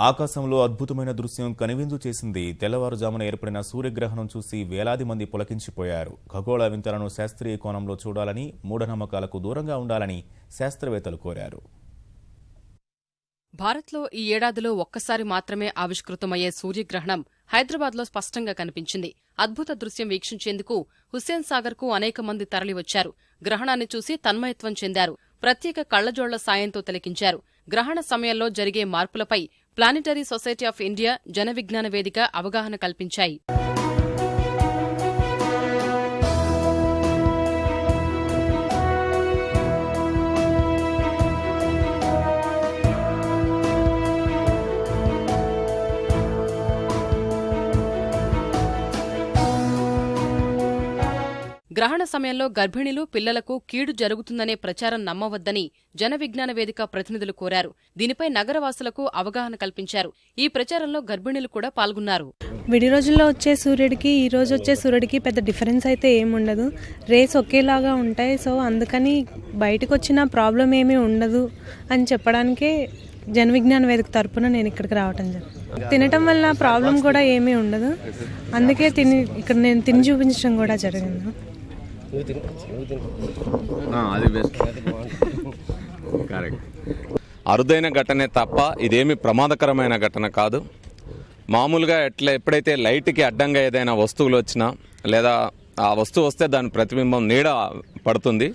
ఆకాశంలో అద్భుతమైన దృశ్యం కనువిందు చేసింది. తెల్లవారుజామున ఏర్పడిన సూర్యగ్రహణం చూసి వేలాది మంది పులకించిపోయారు. ఖగోళ వింతలను శాస్త్రీయ కోణంలో చూడాలని మూఢనమ్మకాలకు దూరంగా ఉండాలని శాస్త్రవేత్తలు కోరారు. భారత్లో ఈ ఏడాదిలో ఒక్కసారి మాత్రమే ఆవిష్కృతమయ్యే సూర్యగ్రహణం హైదరాబాద్లో స్పష్టంగా కనిపించింది. అద్భుత దృశ్యం వీక్షించేందుకు హుస్సేన్ సాగర్కు అనేక మంది తరలివచ్చారు. గ్రహణాన్ని చూసి తన్మయత్వం చెందారు. ప్రత్యేక కళ్ళజోళ్ళ సాయంతో తిలకించారు. గ్రహణ సమయంలో జరిగే మార్పులపై planetary society of India Jana Vignana వేదిక అవగాహన కల్పించాయి. గ్రహణ సమయంలో గర్భిణీలు పిల్లలకు కీడు జరుగుతుందనే ప్రచారం నమ్మవద్దని జన విజ్ఞాన వేదిక ప్రతినిధులు కోరారు. దీనిపై నగరవాసులకు అవగాహన కల్పించారు. ఈ ప్రచారంలో గర్భిణీలు కూడా పాల్గొన్నారు. విడి రోజుల్లో వచ్చే సూర్యుడికి ఈ రోజు వచ్చే సూర్యుడికి పెద్ద డిఫరెన్స్ అయితే ఏముండదు రేస్ ఒకేలాగా ఉంటాయి. సో అందుకని బయటకు వచ్చిన ప్రాబ్లం ఏమీ ఉండదు అని చెప్పడానికే జన విజ్ఞాన వేదిక తరపున నేను ఇక్కడికి రావటం జరిగింది. తినటం వల్ల ప్రాబ్లం కూడా ఏమీ ఉండదు. అందుకే తిని ఇక్కడ నేను తిని చూపించడం కూడా జరిగింది. అది బెస్ట్ కరెక్ట్ అరుదైన ఘటనే తప్ప ఇదేమి ప్రమాదకరమైన ఘటన కాదు. మామూలుగా ఎట్లా ఎప్పుడైతే లైట్కి అడ్డంగా ఏదైనా వస్తువులు వచ్చినా లేదా ఆ వస్తువు వస్తే దాని ప్రతిబింబం నీడ పడుతుంది.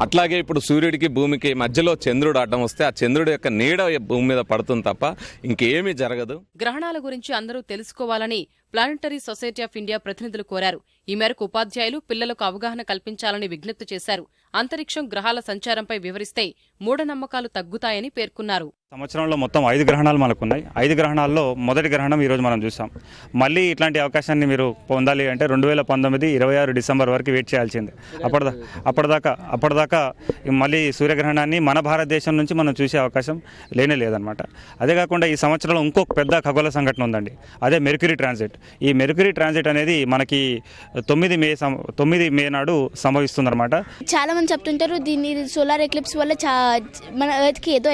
అట్లాగే ఇప్పుడు సూర్యుడికి భూమికి మధ్యలో చంద్రుడు అడ్డం వస్తే ఆ చంద్రుడి యొక్క నీడ భూమి మీద పడుతుంది తప్ప ఇంకేమీ జరగదు. గ్రహణాల గురించి అందరూ తెలుసుకోవాలని ప్లానిటరీ సొసైటీ ఆఫ్ ఇండియా ప్రతినిధులు కోరారు. ఈ మేరకు ఉపాధ్యాయులు పిల్లలకు అవగాహన కల్పించాలని విజ్ఞప్తి చేశారు. అంతరిక్షం గ్రహాల సంచారంపై వివరిస్తే మూఢనమ్మకాలు తగ్గుతాయని పేర్కొన్నారు. సంవత్సరంలో మొత్తం ఐదు గ్రహణాలు మనకున్నాయి. ఐదు గ్రహణాల్లో మొదటి గ్రహణం ఈరోజు మనం చూసాం. మళ్ళీ ఇట్లాంటి అవకాశాన్ని మీరు పొందాలి అంటే రెండు వేల పంతొమ్మిది ఇరవై ఆరు డిసెంబర్ వరకు వెయిట్ చేయాల్సిందే. అప్పటిదా అప్పటిదాకా అప్పటిదాకా ఈ మళ్ళీ సూర్యగ్రహణాన్ని మన భారతదేశం నుంచి మనం చూసే అవకాశం లేనే లేదనమాట అదే కాకుండా ఈ సంవత్సరంలో ఇంకొక పెద్ద ఖగోళ సంఘటన ఉందండి. అదే మెర్క్యూరీ ట్రాన్సిట్. ఈ మెర్క్యూరీ ట్రాన్సిట్ అనేది మనకి తొమ్మిది మే తొమ్మిది మే నాడు సంభవిస్తుందన్నమాట. చాలా మంది చెప్తుంటారు. దీన్ని సోలార్ ఎక్లిప్స్ వల్ల చా మన ఎర్త్కి ఏదో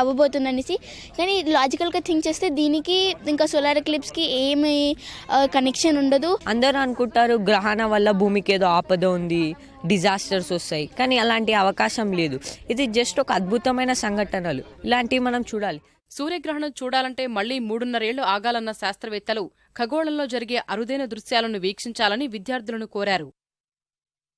అవ్వబోతుంది అనేసి. కానీ లాజికల్గా థింక్ చేస్తే దీనికి ఇంకా సోలార్ ఎక్లిప్స్కి ఏమి కనెక్షన్ ఉండదు. అందరూ అనుకుంటారు గ్రహణం వల్ల భూమికి ఏదో ఆపద ఉంది డిజాస్టర్స్ వస్తాయి. కానీ అలాంటి అవకాశం లేదు. ఇది జస్ట్ ఒక అద్భుతమైన సంఘటనలు. ఇలాంటివి మనం చూడాలి. సూర్యగ్రహణం చూడాలంటే మళ్ళీ మూడున్నరేళ్ళు ఆగాలన్న శాస్త్రవేత్తలు ఖగోళంలో జరిగే అరుదైన దృశ్యాలను వీక్షించాలని విద్యార్థులను కోరారు.